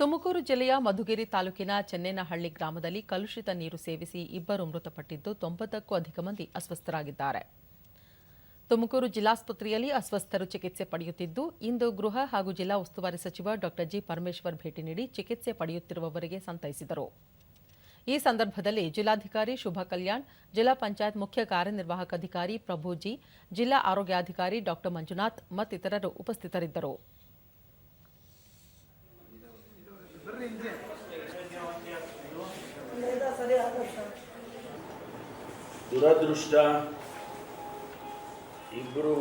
ತುಮಕೂರು ಜಿಲ್ಲೆಯ ಮಧುಗಿರಿ ತಾಲೂಕಿನ ಚೆನ್ನೇನಹಳ್ಳಿ ಗ್ರಾಮದಲ್ಲಿ ಕಲುಷಿತ ನೀರು ಸೇವಿಸಿ ಇಬ್ಬರು ಮೃತಪಟ್ಟಿದ್ದು ತೊಂಬತ್ತಕ್ಕೂ ಅಧಿಕ ಮಂದಿ ಅಸ್ವಸ್ಥರಾಗಿದ್ದಾರೆ. ತುಮಕೂರು ಜಿಲ್ಲಾಸ್ಪತ್ರೆಯಲ್ಲಿ ಅಸ್ವಸ್ಥರು ಚಿಕಿತ್ಸೆ ಪಡೆಯುತ್ತಿದ್ದು, ಇಂದು ಗೃಹ ಹಾಗೂ ಜಿಲ್ಲಾ ಉಸ್ತುವಾರಿ ಸಚಿವ ಡಾ ಜಿ ಪರಮೇಶ್ವರ್ ಭೇಟಿ ನೀಡಿ ಚಿಕಿತ್ಸೆ ಪಡೆಯುತ್ತಿರುವವರಿಗೆ ಸಂತೈಸಿದರು. ಈ ಸಂದರ್ಭದಲ್ಲಿ ಜಿಲ್ಲಾಧಿಕಾರಿ ಶುಭ ಕಲ್ಯಾಣ್, ಜಿಲ್ಲಾ ಪಂಚಾಯತ್ ಮುಖ್ಯ ಕಾರ್ಯನಿರ್ವಾಹಕ ಅಧಿಕಾರಿ ಪ್ರಭುಜಿ ಜಿಲ್ಲಾ ಆರೋಗ್ಯಾಧಿಕಾರಿ ಡಾ ಮಂಜುನಾಥ್ ಮತ್ತಿತರರು ಉಪಸ್ಥಿತರಿದ್ದರು. ದುರದೃಷ್ಟ ಇಬ್ಬರು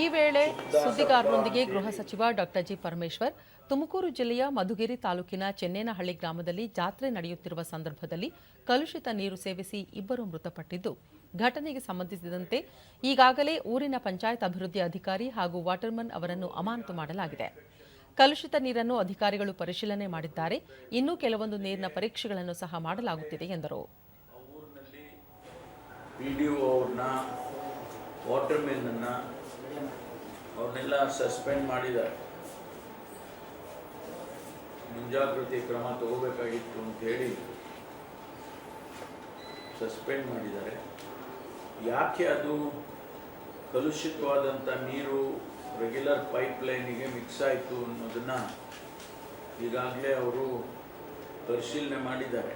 ಈ ವೇಳೆ ಸುದ್ದಿಗಾರರೊಂದಿಗೆ ಗೃಹ ಸಚಿವ ಡಾಕ್ಟರ್ ಜಿ ಪರಮೇಶ್ವರ್ ತುಮಕೂರು ಜಿಲ್ಲೆಯ ಮಧುಗಿರಿ ತಾಲೂಕಿನ ಚೆನ್ನೇನಹಳ್ಳಿ ಗ್ರಾಮದಲ್ಲಿ ಜಾತ್ರೆ ನಡೆಯುತ್ತಿರುವ ಸಂದರ್ಭದಲ್ಲಿ ಕಲುಷಿತ ನೀರು ಸೇವಿಸಿ ಇಬ್ಬರು ಮೃತಪಟ್ಟಿದ್ದು ಘಟನೆಗೆ ಸಂಬಂಧಿಸಿದಂತೆ ಈಗಾಗಲೇ ಊರಿನ ಪಂಚಾಯತ್ ಅಭಿವೃದ್ಧಿ ಅಧಿಕಾರಿ ಹಾಗೂ ವಾಟರ್ಮನ್ ಅವರನ್ನು ಅಮಾನತು ಮಾಡಲಾಗಿದೆ. ಕಲುಷಿತ ನೀರನ್ನು ಅಧಿಕಾರಿಗಳು ಪರಿಶೀಲನೆ ಮಾಡಿದ್ದಾರೆ. ಇನ್ನೂ ಕೆಲವೊಂದು ನೀರಿನ ಪರೀಕ್ಷೆಗಳನ್ನು ಸಹ ಮಾಡಲಾಗುತ್ತಿದೆ ಎಂದರು. ವಾಟರ್ ಅವ್ರನ್ನೆಲ್ಲ ಸಸ್ಪೆಂಡ್ ಮಾಡಿದ್ದಾರೆ. ಮುಂಜಾಗ್ರತೆ ಕ್ರಮ ತಗೋಬೇಕಾಗಿತ್ತು ಅಂತ ಹೇಳಿ ಸಸ್ಪೆಂಡ್ ಮಾಡಿದ್ದಾರೆ. ಯಾಕೆ ಅದು ಕಲುಷಿತವಾದಂಥ ನೀರು ರೆಗ್ಯುಲರ್ ಪೈಪ್ ಲೈನಿಗೆ ಮಿಕ್ಸ್ ಆಯಿತು ಅನ್ನೋದನ್ನು ಈಗಾಗಲೇ ಅವರು ಪರಿಶೀಲನೆ ಮಾಡಿದ್ದಾರೆ.